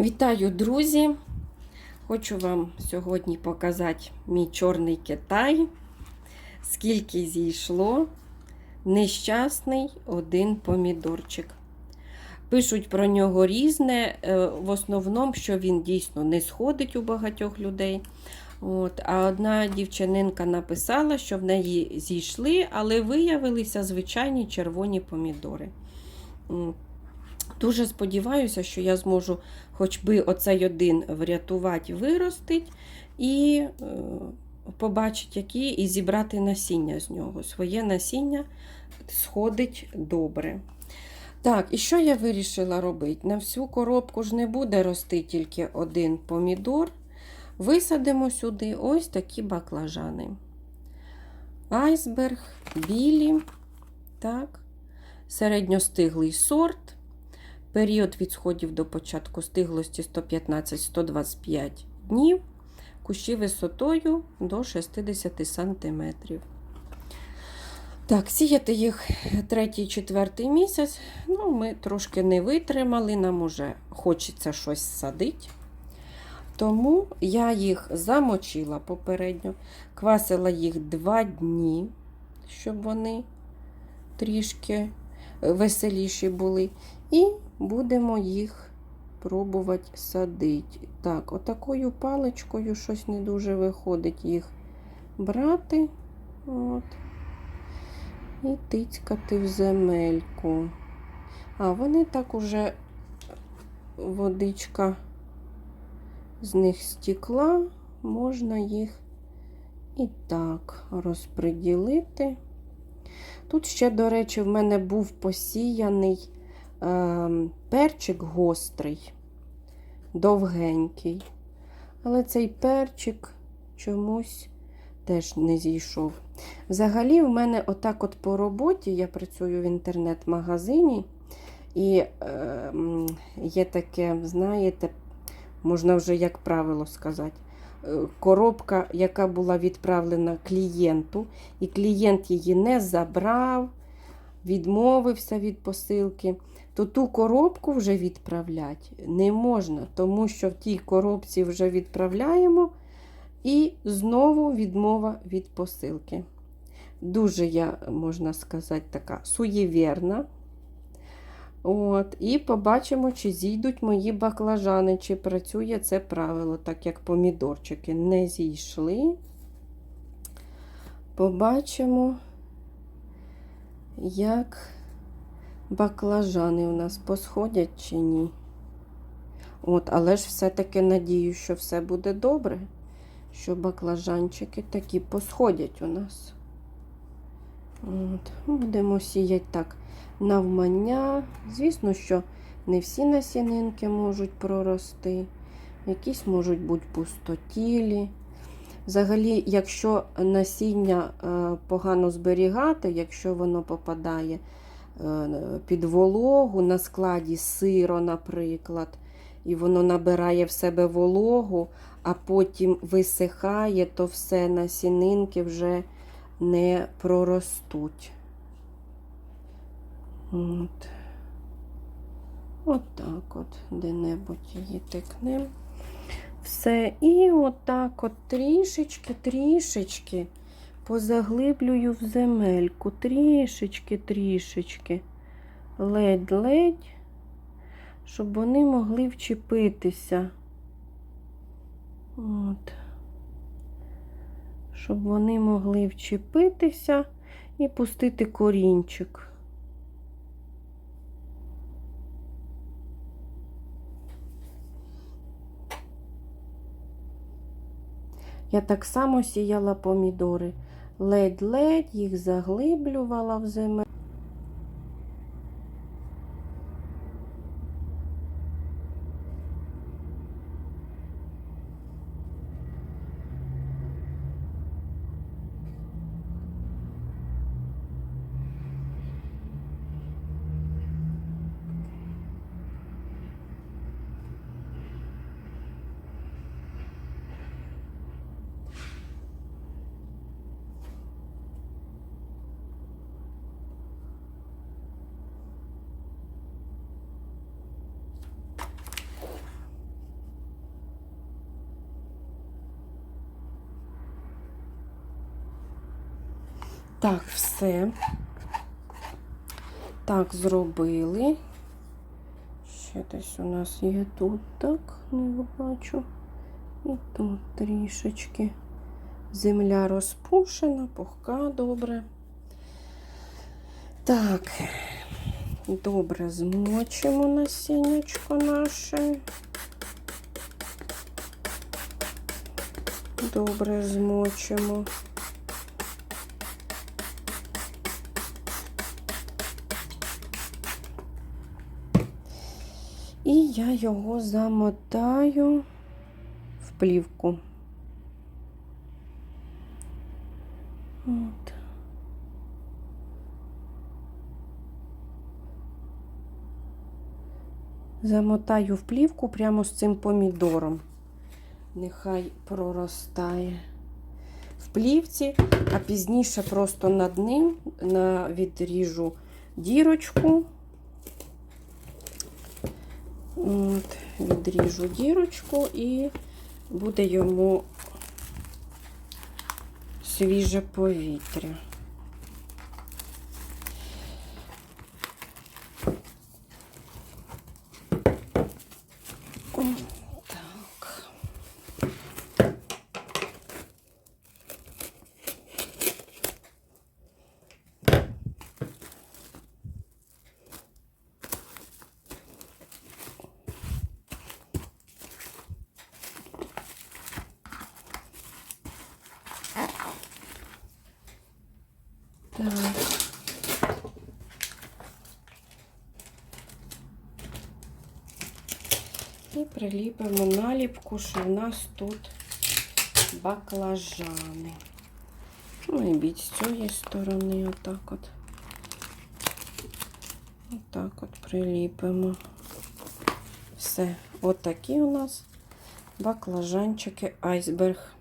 Вітаю, друзі! Хочу вам сьогодні показати мій чорний Китай. Скільки зійшло. Нещасний один помідорчик. Пишуть про нього різне, е, в основному, що він дійсно не сходить у багатьох людей. От, А одна дівчининка написала, що в неї зійшли, але виявилися звичайні червоні помідори. Дуже сподіваюся, що я зможу хоч би оцей один врятувати, виростить і е, побачити, які, і зібрати насіння з нього. Своє насіння сходить добре. Так, і що я вирішила робити? На всю коробку ж не буде рости тільки один помідор. Висадимо сюди ось такі баклажани. Айсберг, білі, так, середньостиглий сорт. Період від сходів до початку стиглості 115-125 днів, кущі висотою до 60 см. Так, сіяти їх третій-четвертий місяць. Ну, ми трошки не витримали, нам уже хочеться щось садити. Тому я їх замочила попередньо, квасила їх 2 дні, щоб вони трішки веселіші були. І будемо їх пробувати садити. Так, отакою паличкою щось не дуже виходить їх брати. От. І тицькати в земельку. А вони так уже водичка з них стекла, можна їх і так розподілити. Тут ще, до речі, в мене був посіяний перчик гострий, довгенький. Але цей перчик чомусь теж не зійшов. Взагалі, в мене отак от по роботі, я працюю в інтернет-магазині, і е, є таке, знаєте, можна вже як правило сказати, коробка, яка була відправлена клієнту, і клієнт її не забрав, відмовився від посилки, то ту коробку вже відправляти не можна, тому що в тій коробці вже відправляємо і знову відмова від посилки. Дуже я, можна сказати, така суєвірна. От, І побачимо, чи зійдуть мої баклажани, чи працює це правило, так як помідорчики не зійшли. Побачимо, як баклажани у нас посходять чи ні. От, Але ж все-таки надію, що все буде добре, що баклажанчики такі посходять у нас. От, Будемо сіяти так навмання. Звісно, що не всі насінинки можуть прорости, якісь можуть бути пустотілі. Взагалі, якщо насіння е, погано зберігати, якщо воно попадає під вологу на складі сиро, наприклад, і воно набирає в себе вологу, а потім висихає, то все насінинки вже не проростуть. От. От так от, де-небудь її тикнемо. Все. І отак от трішечки, трішечки позаглиблюю в земельку. Трішечки, трішечки, ледь-ледь, щоб вони могли вчепитися. От. Щоб вони могли вчепитися і пустити корінчик. Я так само сіяла помідори. Ледь-ледь їх заглиблювала в землю. Так, все. Так, зробили. Ще десь у нас є тут, так, не бачу. І тут трішечки. Земля розпушена, пухка добре. Так, добре змочимо насіннячко наше. Добре змочимо. І я його замотаю в плівку. От. Замотаю в плівку прямо з цим помідором. Нехай проростає в плівці, а пізніше просто над ним відріжу дірочку. От, відріжу дірочку і буде йому свіже повітря. Так. І приліпимо наліпку, що в нас тут баклажани. Ну і біть з цієї сторони отак от. Отак от приліпимо. Все. Отакі у нас баклажанчики айсберг.